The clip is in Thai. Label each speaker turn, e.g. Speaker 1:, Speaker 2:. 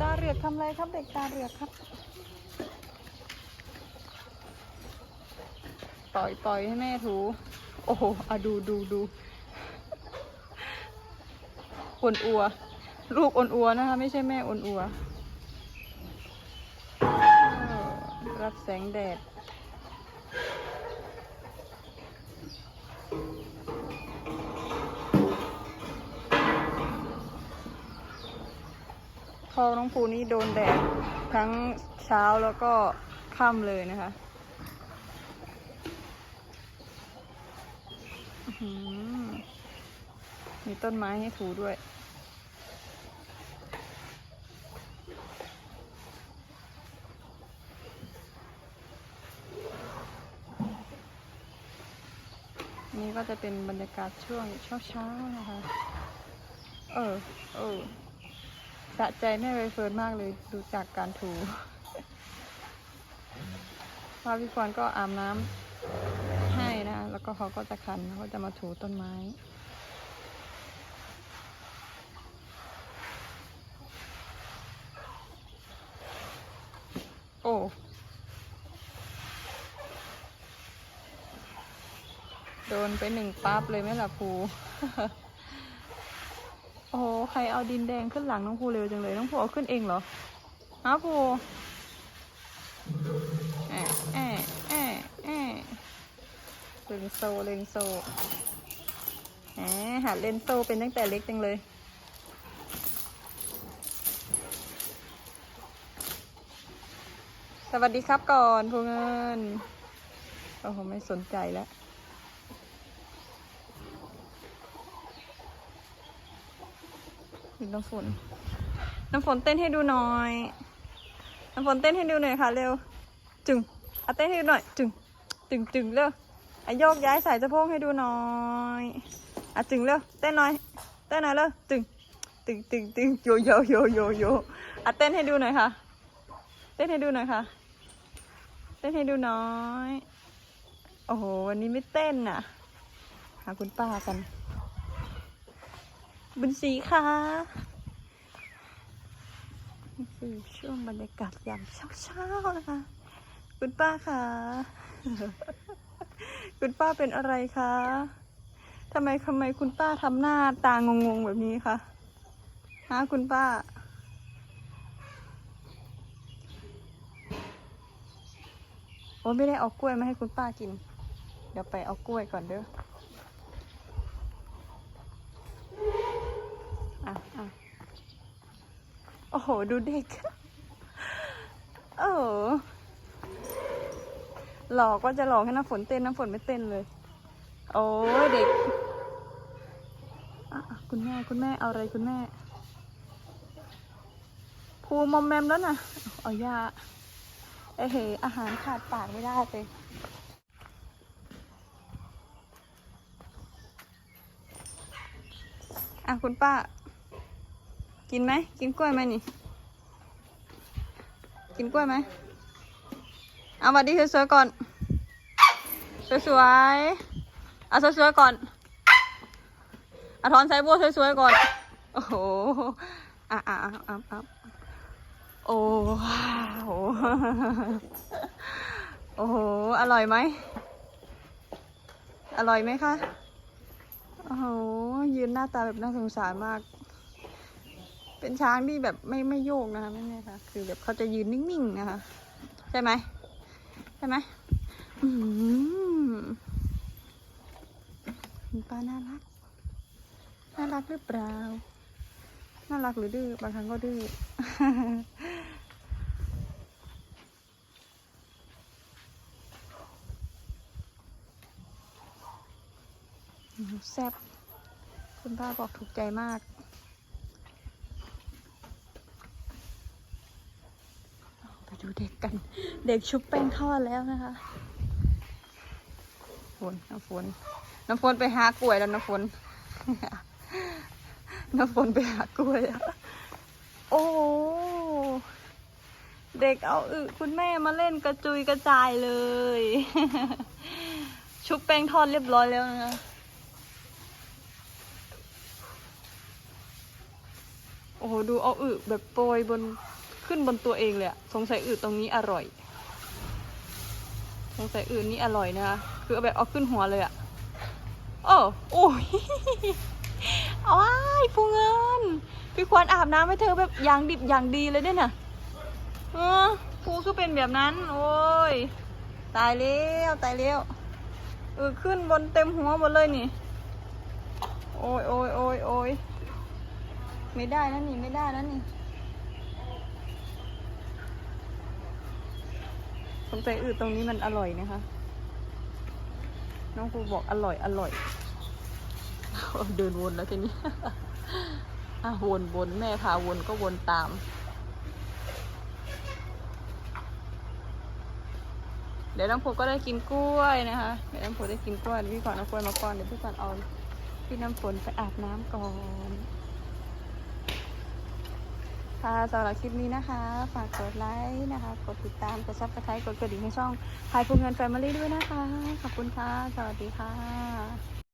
Speaker 1: ตาเรือกทำอะไรครับเด็กตาเรือกครับ ต่อยต่อยให้แม่ถู โอ้โหอะดูดูดูอวนอัว ลูกอวนอัวนะคะ ไม่ใช่แม่อวนอัว รับแสงแดด พอน้องภูนี่โดนแดดทั้งเช้าแล้วก็ค่ำเลยนะคะมีต้นไม้ให้ถูด้วย นี่ก็จะเป็นบรรยากาศช่วงเช้าๆนะคะ เออ เออ สะใจแม่ใบเฟิร์นมากเลยดูจากการถูพาพี่ฟอนก็อาบน้ำให้นะ แล้วก็เขาก็จะคันเขาจะมาถูต้นไม้โอ้โดนไปหนึ่งปั๊บเลยไหมล่ะภู โอ้โหใครเอาดินแดงขึ้นหลังน้องภูเร็วจังเลย น้องภูเอาขึ้นเองเหรอฮะภูแอะแอะแอะแอะเล่นโซเล่นโซแหมหัดเล่นโซเป็นตั้งแต่เล็กจังเลยสวัสดีครับก่อนภูเงิน โอ้โห ไม่สนใจแล้ว น้ำฝน น้ำฝนเต้นให้ดูหน่อย น้ำฝนเต้นให้ดูหน่อยค่ะเร็ว จึงเอาเต้นให้ดูหน่อย จึง จึงจึงเร็วอะโยกย้ายสายสะโพกให้ดูหน่อยอะจึงเร็ว เต้นหน่อย เต้นหน่อยเร็ว จึง ตึงตึงตึงโยโยโยโยโยอะเต้นให้ดูหน่อยค่ะ เต้นให้ดูหน่อยค่ะ เต้นให้ดูน่อย โอ้โห วันนี้ไม่เต้นน่ะ หาคุณป้ากัน บุญศรีค่ะนี่คือช่วงบรรยากาศยามเช้าๆนะคะ คุณป้าค่ะ คุณป้าเป็นอะไรคะทำไมทำไมคุณป้าทำหน้าตางงๆแบบนี้คะฮะคุณป้าโอ้ไม่ได้เอากล้วยมาให้คุณป้ากิน เดี๋ยวไปเอากล้วยก่อนเด้อ อะอะ โอ้โห ดูเด็ก โอ้โห หลอกก็จะหลอกให้น้ำฝนเต้นน้ำฝนไม่เต้นเลย โอ้เด็กอะคุณแม่คุณแม่เอาอะไรคุณแม่ภูมอมแมมแล้วนะเอายาเอ้เหอาหารขาดปากไม่ได้เลยอะคุณป้า กินไหม กินกล้วยไหมนี่ กินกล้วยไหม เอาบัดดีสวยๆก่อน สวยๆเอาสวยๆก่อนเอาถอนสายบัวสวยๆก่อน โอ้โหอะอะอะอะอะโอ้ว้าวโอ้โห อร่อยไหม อร่อยไหมคะ โอ้โห ยืนหน้าตาแบบน่าสงสารมาก เป็นช้างที่แบบไม่ไม่โยกนะคะไม่เนี่ค่ะ คือแบบเขาจะยืนนิ่งๆนะคะ ใช่ไหมใช่ไหมอืมคุณป้าน่ารัก น่ารักหรือเปล่า น่ารักหรือดื้อ บางครั้งก็ดื้อ แซ่บคุณป้าบอกถูกใจมาก ไปดู เด็กกัน เด็กชุบแป้งทอดแล้วนะคะฝนน้ำฝนน้ำฝนไปหากล้วยแล้วน้ำฝนน้ำฝนไปหากล้วยอโอ้เด็กเอาอึคุณแม่มาเล่นกระจุยกระจายเลย ชุบแป้งทอดเรียบร้อยแล้วนะคะโอ้โหดูเอาอึแบบโปรยบน ขึ้นบนตัวเองเลยอะสงสัยอึตรงนี้อร่อย สงสัยอึนี่อร่อยนะคะคือเอาแบบเอาขึ้นหัวเลยอะโอ้โอ้ยเอาไอ้ฟูเงิน พี่ควรอาบน้ำให้เธอแบบอย่างดิบอย่างดีเลยเนี่ยน่ะเออฟูคือเป็นแบบนั้น โอ้ย ตายแล้วตายแล้วเออขึ้นบนเต็มหัวหมดเลยนี่ โอ้ยโอ้ยโอ้ยโอ้ยไม่ได้นะนี่ไม่ได้นะนี่ สงสัยอืดตรงนี้มันอร่อยนะคะ น้องครูบอกอร่อยอร่อยเดินวนแล้วทีนี้อะวนวนแม่พาวนก็วนตาม เดี๋ยวน้องผูก็ได้กินกล้วยนะคะ เดี๋ยวน้องผูได้กินกล้วยพี่ขอน้องกล้วยมาก่อนเดี๋ยวพี่ก่อนเอาพี่น้ำฝนไปอาบน้ำก่อน ค่ะสำหรับคลิปนี้นะคะ ฝากกดไลค์นะคะ กดติดตาม กดซับสไครต์กดกระดิ่งให้ช่องพายภูเงินแฟมิลี่ด้วยนะคะ ขอบคุณค่ะ สวัสดีค่ะ